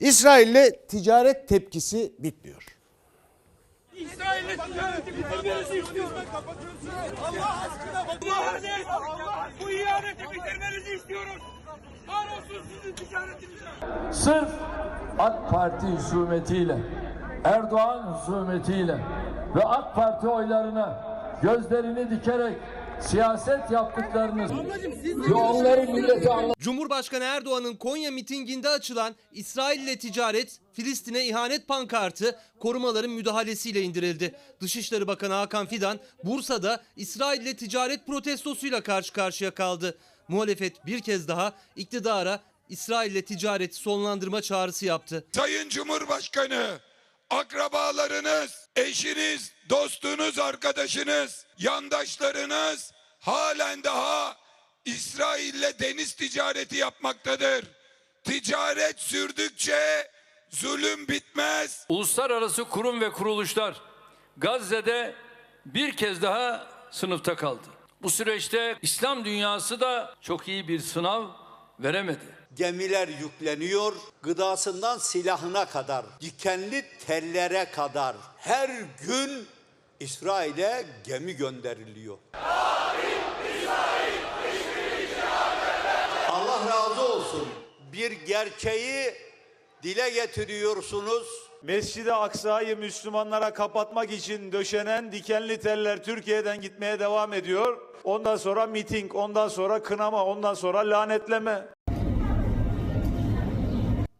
İsrail'le ticaret tepkisi bitmiyor. İsrail'le ticareti bitirmenizi istiyoruz. Allah aşkına Allah Allah bu ihaneti bitirmenizi istiyoruz. Kahrolsun sizin ticaretinize. Sırf AK Parti husumetiyle, Erdoğan husumetiyle ve AK Parti oylarına gözlerini dikerek siyaset yaptıklarınız ve onları millete Cumhurbaşkanı Erdoğan'ın Konya mitinginde açılan İsrail ile ticaret, Filistin'e ihanet pankartı korumaların müdahalesiyle indirildi. Dışişleri Bakanı Hakan Fidan Bursa'da İsrail ile ticaret protestosuyla karşı karşıya kaldı. Muhalefet bir kez daha iktidara İsrail ile ticareti sonlandırma çağrısı yaptı. Sayın Cumhurbaşkanı, akrabalarınız, eşiniz, dostunuz, arkadaşınız, yandaşlarınız halen daha İsrail'le deniz ticareti yapmaktadır. Ticaret sürdükçe zulüm bitmez. Uluslararası kurum ve kuruluşlar Gazze'de bir kez daha sınıfta kaldı. Bu süreçte İslam dünyası da çok iyi bir sınav veremedi. Gemiler yükleniyor, gıdasından silahına kadar, dikenli tellere kadar her gün İsrail'e gemi gönderiliyor. Allah razı olsun. Bir gerçeği dile getiriyorsunuz. Mescid-i Aksa'yı Müslümanlara kapatmak için döşenen dikenli teller Türkiye'den gitmeye devam ediyor. Ondan sonra miting, ondan sonra kınama, ondan sonra lanetleme.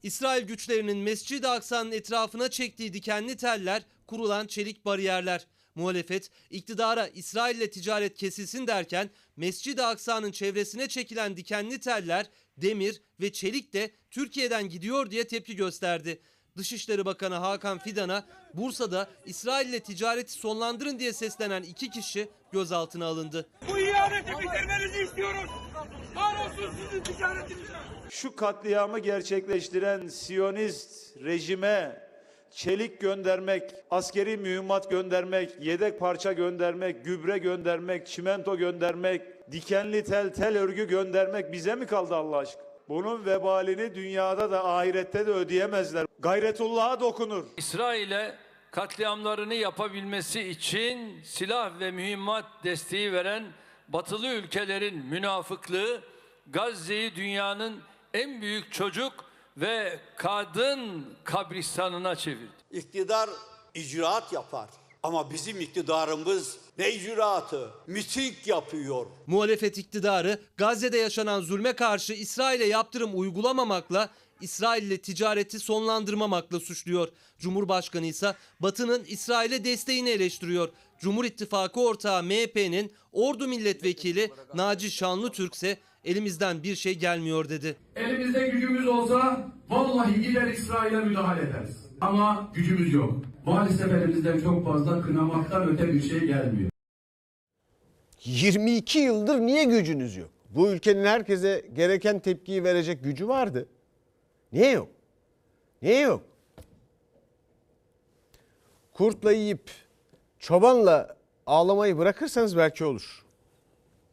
İsrail güçlerinin Mescid-i Aksa'nın etrafına çektiği dikenli teller, kurulan çelik bariyerler. Muhalefet iktidara İsrail ile ticaret kesilsin derken Mescid-i Aksa'nın çevresine çekilen dikenli teller, demir ve çelik de Türkiye'den gidiyor diye tepki gösterdi. Dışişleri Bakanı Hakan Fidan'a Bursa'da İsrail ile ticareti sonlandırın diye seslenen iki kişi gözaltına alındı. Bu ihaneti bitirmenizi istiyoruz. Kahrolsun sizin ticaretinize. Şu katliamı gerçekleştiren Siyonist rejime çelik göndermek, askeri mühimmat göndermek, yedek parça göndermek, gübre göndermek, çimento göndermek, dikenli tel tel örgü göndermek bize mi kaldı Allah aşkına? Bunun vebalini dünyada da ahirette de ödeyemezler. Gayretullah'a dokunur. İsrail'e katliamlarını yapabilmesi için silah ve mühimmat desteği veren batılı ülkelerin münafıklığı Gazze'yi dünyanın en büyük çocuk ve kadın kabristanına çevirdi. İktidar icraat yapar. Ama bizim iktidarımız ne icraatı? Miting yapıyor. Muhalefet iktidarı Gazze'de yaşanan zulme karşı İsrail'e yaptırım uygulamamakla İsrail ile ticareti sonlandırmamakla suçluyor. Cumhurbaşkanı ise Batı'nın İsrail'e desteğini eleştiriyor. Cumhur İttifakı ortağı MHP'nin Ordu Milletvekili Naci Şanlıtürk ise elimizden bir şey gelmiyor dedi. Elimizde gücümüz olsa vallahi gider İsrail'e müdahale ederiz. Ama gücümüz yok. Maalesef elimizden çok fazla kınamaktan öte bir şey gelmiyor. 22 yıldır niye gücünüz yok? Bu ülkenin herkese gereken tepkiyi verecek gücü vardı. Niye yok? Niye yok? Kurtla yiyip çobanla ağlamayı bırakırsanız belki olur.